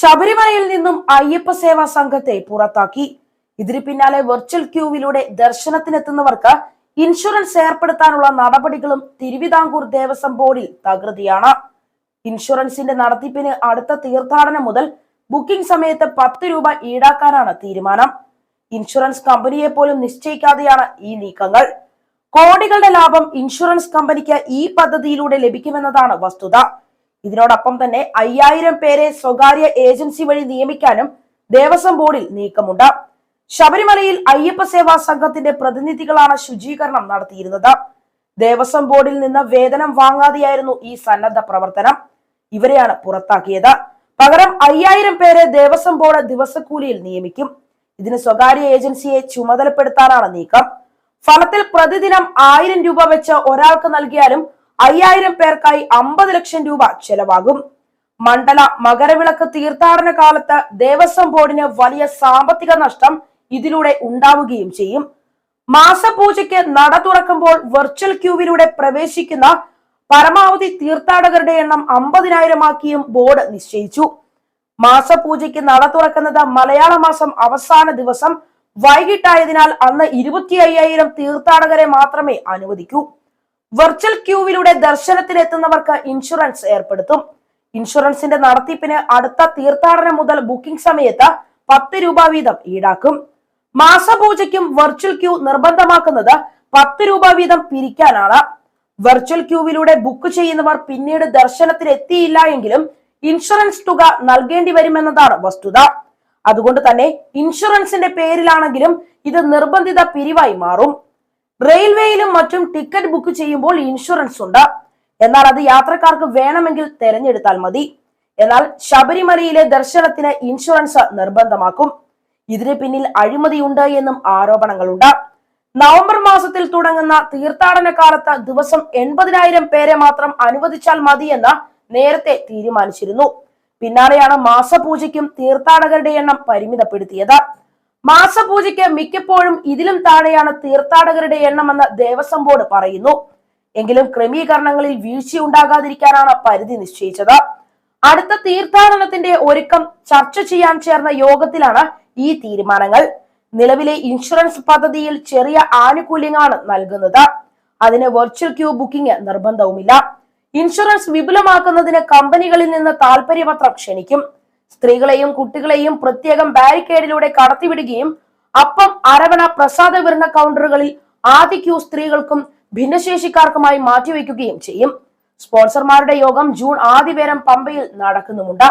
ശബരിമലയിൽ നിന്നും അയ്യപ്പ സേവാ സംഘത്തെ പുറത്താക്കി. ഇതിന് പിന്നാലെ വെർച്വൽ ക്യൂവിലൂടെ ദർശനത്തിനെത്തുന്നവർക്ക് ഇൻഷുറൻസ് ഏർപ്പെടുത്താനുള്ള നടപടികളും തിരുവിതാംകൂർ ദേവസ്വം ബോർഡിൽ തകൃതിയാണ്. ഇൻഷുറൻസിന്റെ നടത്തിപ്പിന് അടുത്ത തീർത്ഥാടനം മുതൽ ബുക്കിംഗ് സമയത്ത് പത്ത് രൂപ ഈടാക്കാനാണ് തീരുമാനം. ഇൻഷുറൻസ് കമ്പനിയെ പോലും നിശ്ചയിക്കാതെയാണ് ഈ നീക്കങ്ങൾ. കോടികളുടെ ലാഭം ഇൻഷുറൻസ് കമ്പനിക്ക് ഈ പദ്ധതിയിലൂടെ ലഭിക്കുമെന്നതാണ് വസ്തുത. ഇതിനോടൊപ്പം തന്നെ അയ്യായിരം പേരെ സ്വകാര്യ ഏജൻസി വഴി നിയമിക്കാനും ദേവസ്വം ബോർഡിൽ നീക്കമുണ്ട്. ശബരിമലയിൽ അയ്യപ്പ സേവാ സംഘത്തിന്റെ പ്രതിനിധികളാണ് ശുചീകരണം നടത്തിയിരുന്നത്. ദേവസ്വം ബോർഡിൽ നിന്ന് വേതനം വാങ്ങാതെയായിരുന്നു ഈ സന്നദ്ധ പ്രവർത്തനം. ഇവരെയാണ് പുറത്താക്കിയത്. പകരം അയ്യായിരം പേരെ ദേവസ്വം ബോർഡ് ദിവസക്കൂലിയിൽ നിയമിക്കും. ഇതിന് സ്വകാര്യ ഏജൻസിയെ ചുമതലപ്പെടുത്താനാണ് നീക്കം. ഫലത്തിൽ പ്രതിദിനം ആയിരം രൂപ വെച്ച് ഒരാൾക്ക് നൽകിയാലും അയ്യായിരം പേർക്കായി അമ്പത് ലക്ഷം രൂപ ചെലവാകും. മണ്ഡല മകരവിളക്ക് തീർത്ഥാടന കാലത്ത് ദേവസ്വം ബോർഡിന് വലിയ സാമ്പത്തിക നഷ്ടം ഇതിലൂടെ ഉണ്ടാവുകയും ചെയ്യും. മാസപൂജയ്ക്ക് നട തുറക്കുമ്പോൾ വെർച്വൽ ക്യൂവിലൂടെ പ്രവേശിക്കുന്ന പരമാവധി തീർത്ഥാടകരുടെ എണ്ണം അമ്പതിനായിരമാക്കിയും ബോർഡ് നിശ്ചയിച്ചു. മാസപൂജയ്ക്ക് നട തുറക്കുന്നത് മലയാള മാസം അവസാന ദിവസം വൈകിട്ടായതിനാൽ അന്ന് ഇരുപത്തി അയ്യായിരം തീർത്ഥാടകരെ മാത്രമേ അനുവദിക്കൂ. വെർച്വൽ ക്യൂവിലൂടെ ദർശനത്തിനെത്തുന്നവർക്ക് ഇൻഷുറൻസ് ഏർപ്പെടുത്തും. ഇൻഷുറൻസിന്റെ നടത്തിപ്പിന് അടുത്ത തീർത്ഥാടനം മുതൽ ബുക്കിംഗ് സമയത്ത് പത്ത് രൂപ വീതം ഈടാക്കും. മാസപൂജയ്ക്കും വെർച്വൽ ക്യൂ നിർബന്ധമാക്കുന്നത് പത്ത് രൂപ വീതം പിരിക്കാനാണ്. വെർച്വൽ ക്യൂവിലൂടെ ബുക്ക് ചെയ്യുന്നവർ പിന്നീട് ദർശനത്തിന് എത്തിയില്ല എങ്കിലും ഇൻഷുറൻസ് തുക നൽകേണ്ടി വരുമെന്നതാണ് വസ്തുത. അതുകൊണ്ട് തന്നെ ഇൻഷുറൻസിന്റെ പേരിലാണെങ്കിലും ഇത് നിർബന്ധിത പിരിവായി മാറും. റെയിൽവേയിലും മറ്റും ടിക്കറ്റ് ബുക്ക് ചെയ്യുമ്പോൾ ഇൻഷുറൻസ് ഉണ്ട്. എന്നാൽ അത് യാത്രക്കാർക്ക് വേണമെങ്കിൽ തെരഞ്ഞെടുത്താൽ മതി. എന്നാൽ ശബരിമലയിലെ ദർശനത്തിന് ഇൻഷുറൻസ് നിർബന്ധമാക്കും. ഇതിന് പിന്നിൽ അഴിമതിയുണ്ട് എന്നും ആരോപണങ്ങളുണ്ട്. നവംബർ മാസത്തിൽ തുടങ്ങുന്ന തീർത്ഥാടന കാലത്ത് ദിവസം എൺപതിനായിരം പേരെ മാത്രം അനുവദിച്ചാൽ മതിയെന്ന് നേരത്തെ തീരുമാനിച്ചിരുന്നു. പിന്നാലെയാണ് മാസപൂജയ്ക്കും തീർത്ഥാടകരുടെ എണ്ണം പരിമിതപ്പെടുത്തിയത്. മാസപൂജയ്ക്ക് മിക്കപ്പോഴും ഇതിലും താഴെയാണ് തീർത്ഥാടകരുടെ എണ്ണമെന്ന് ദേവസ്വം ബോർഡ് പറയുന്നു. എങ്കിലും ക്രമീകരണങ്ങളിൽ വീഴ്ചയുണ്ടാകാതിരിക്കാനാണ് പരിധി നിശ്ചയിച്ചത്. അടുത്ത തീർത്ഥാടനത്തിന്റെ ഒരുക്കം ചർച്ച ചെയ്യാൻ ചേർന്ന യോഗത്തിലാണ് ഈ തീരുമാനങ്ങൾ. നിലവിലെ ഇൻഷുറൻസ് പദ്ധതിയിൽ ചെറിയ ആനുകൂല്യങ്ങളാണ് നൽകുന്നത്. അതിന് വെർച്വൽ ക്യൂ ബുക്കിംഗ് നിർബന്ധവുമില്ല. ഇൻഷുറൻസ് വിപുലമാക്കുന്നതിന് കമ്പനികളിൽ നിന്ന് താല്പര്യപത്രം ക്ഷണിക്കും. സ്ത്രീകളെയും കുട്ടികളെയും പ്രത്യേകം ബാരിക്കേഡിലൂടെ കടത്തിവിടുകയും അപ്പം അരവണ പ്രസാദ വിതരണ കൗണ്ടറുകളിൽ ആദ്യ ക്യൂ സ്ത്രീകൾക്കും ഭിന്നശേഷിക്കാർക്കുമായി മാറ്റിവെക്കുകയും ചെയ്യും. സ്പോൺസർമാരുടെ യോഗം ജൂൺ ആദ്യവേരം പമ്പയിൽ നടക്കുന്നുമുണ്ട്.